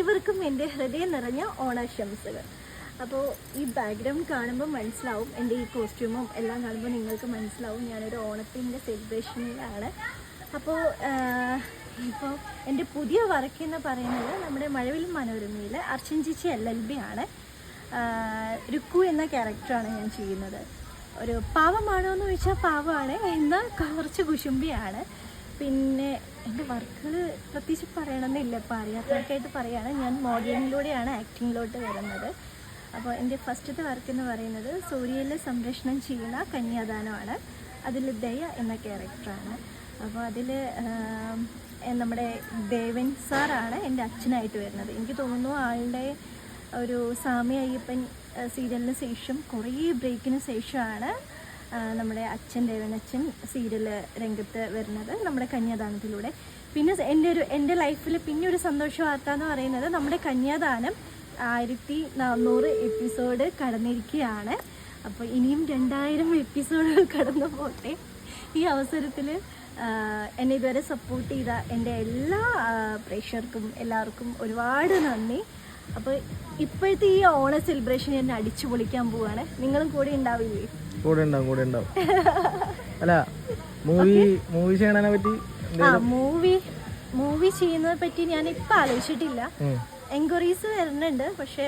ഏവർക്കും എന്റെ ഹൃദയം നിറഞ്ഞ ഓണാശംസകൾ. അപ്പോൾ ഈ ബാക്ക്ഗ്രൗണ്ട് കാണുമ്പോൾ മനസ്സിലാവും എന്റെ ഈ കോസ്റ്റ്യൂമും എല്ലാം കാണുമ്പോൾ നിങ്ങൾക്ക് മനസ്സിലാവും ഞാനൊരു ഓണത്തിന്റെ സെലിബ്രേഷനിലാണ് അപ്പോൾ ഇപ്പോൾ എന്റെ പുതിയ വർക്ക് എന്ന് പറയുന്നത് നമ്മുടെ മഴവിൽ മനോരമയിൽ അർച്ചൻ ചേച്ചി എൽ എൽ ബി ആണ്. രുക്കു എന്ന ക്യാരക്ടറാണ് ഞാൻ ചെയ്യുന്നത്. ഒരു പാവമാണോ എന്ന് ചോദിച്ചാൽ പാവമാണ് എന്നാൽ കുറച്ച് കുശുംബിയാണ് പിന്നെ എന്റെ വർക്കുകൾ പ്രത്യേകിച്ച് പറയണമെന്നില്ല ഇപ്പോൾ അറിയാത്തവർക്കായിട്ട് പറയുകയാണ് ഞാൻ മോഡലിങ്ങിലൂടെയാണ് ആക്ടിങ്ങിലോട്ട് വരുന്നത്. അപ്പോൾ എന്റെ ഫസ്റ്റത്തെ വർക്ക് എന്ന് പറയുന്നത് സൂര്യയിലെ സംരക്ഷണം ചെയ്യുന്ന കന്യാദാനമാണ്. അതിൽ ദയ എന്ന ക്യാരക്ടറാണ് അപ്പോൾ അതിൽ നമ്മുടെ ദേവൻ സാറാണ് എന്റെ അച്ഛനായിട്ട് വരുന്നത്. എനിക്ക് തോന്നുന്നു ആളുടെ ഒരു സാമി അയ്യപ്പൻ സീരിയലിന് ശേഷം കുറേ ബ്രേക്കിന് ശേഷമാണ് നമ്മുടെ അച്ഛൻ ദേവനച്ഛൻ സീരിയൽ രംഗത്ത് വരുന്നത് നമ്മുടെ കന്യാദാനത്തിലൂടെ. പിന്നെ എന്റെ ഒരു എന്റെ ലൈഫിൽ പിന്നെ ഒരു സന്തോഷ വാർത്ത എന്ന് പറയുന്നത് നമ്മുടെ കന്യാദാനം ആയിരത്തി നാനൂറ് എപ്പിസോഡ് കടന്നിരിക്കുകയാണ്. അപ്പോൾ ഇനിയും രണ്ടായിരം എപ്പിസോഡുകൾ കടന്നു പോട്ടെ. ഈ അവസരത്തിൽ എന്നെ ഇതുവരെ സപ്പോർട്ട് ചെയ്ത എന്റെ എല്ലാ പ്രേക്ഷകർക്കും എല്ലാവർക്കും ഒരുപാട് നന്ദി. അപ്പോൾ ഇപ്പോഴത്തെ ഈ ഓണ സെലിബ്രേഷൻ എന്നെ അടിച്ചു പൊളിക്കാൻ പോവുകയാണ് നിങ്ങളും കൂടെ ഉണ്ടാവില്ലേ? കൂടെ ഉണ്ടാവും കൂടെ ഉണ്ടാവും. അല്ല മൂവി മൂവി ചെയ്യണതിനെ പറ്റി മൂവി മൂവി ചെയ്യുന്നതിനെ പറ്റി ഞാൻ ഇപ്പൊ ആലോചിച്ചിട്ടില്ല. എൻക്വയറീസ് വരുന്നുണ്ട് പക്ഷെ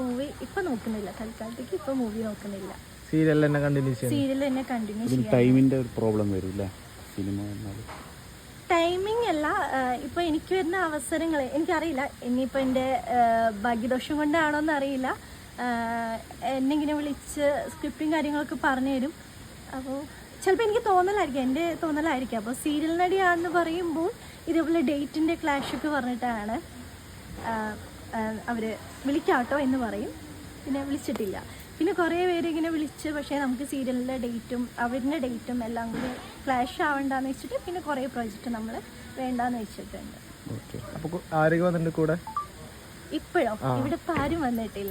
മൂവി ഇപ്പൊ നോക്കുന്നില്ല. തൽക്കാലത്തേക്ക് ഇപ്പൊ മൂവി നോക്കുന്നില്ല. സീരിയൽ തന്നെ കണ്ടിന്യൂ ചെയ്യും സീരിയൽ തന്നെ കണ്ടിന്യൂ ചെയ്യാം ടൈമിന്റെ ഒരു പ്രോബ്ലം വരും അല്ലേ സിനിമ ടൈമിംഗ് അല്ല ഇപ്പൊ എനിക്ക് വരുന്ന അവസരങ്ങൾ എനിക്കറിയില്ല. ഇനിയിപ്പോ എന്റെ ഭാഗ്യദോഷം കൊണ്ടാണോന്ന് അറിയില്ല എന്നെ ഇങ്ങനെ വിളിച്ച് സ്ക്രിപ്റ്റും കാര്യങ്ങളൊക്കെ പറഞ്ഞു തരും അപ്പോൾ ചിലപ്പോൾ എനിക്ക് തോന്നലായിരിക്കും എന്റെ തോന്നലായിരിക്കും. അപ്പോൾ സീരിയൽ നടിയാണെന്ന് പറയുമ്പോൾ ഇതേപോലെ ഡേറ്റിന്റെ ക്ലാഷൊക്കെ പറഞ്ഞിട്ടാണ് അവർ വിളിക്കാട്ടോ എന്ന് പറയും. പിന്നെ വിളിച്ചിട്ടില്ല. പിന്നെ കുറേ പേര് ഇങ്ങനെ വിളിച്ച് പക്ഷേ നമുക്ക് സീരിയലിന്റെ ഡേറ്റും അവരുടെ ഡേറ്റും എല്ലാം കൂടി ക്ലാഷ് ആവണ്ടെന്ന് വെച്ചിട്ട് പിന്നെ കുറേ പ്രോജക്റ്റ് നമ്മൾ വേണ്ടാന്ന് വെച്ചിട്ടുണ്ട്. ഇപ്പോഴോ? ഇവിടെ ഇപ്പം ആരും വന്നിട്ടില്ല.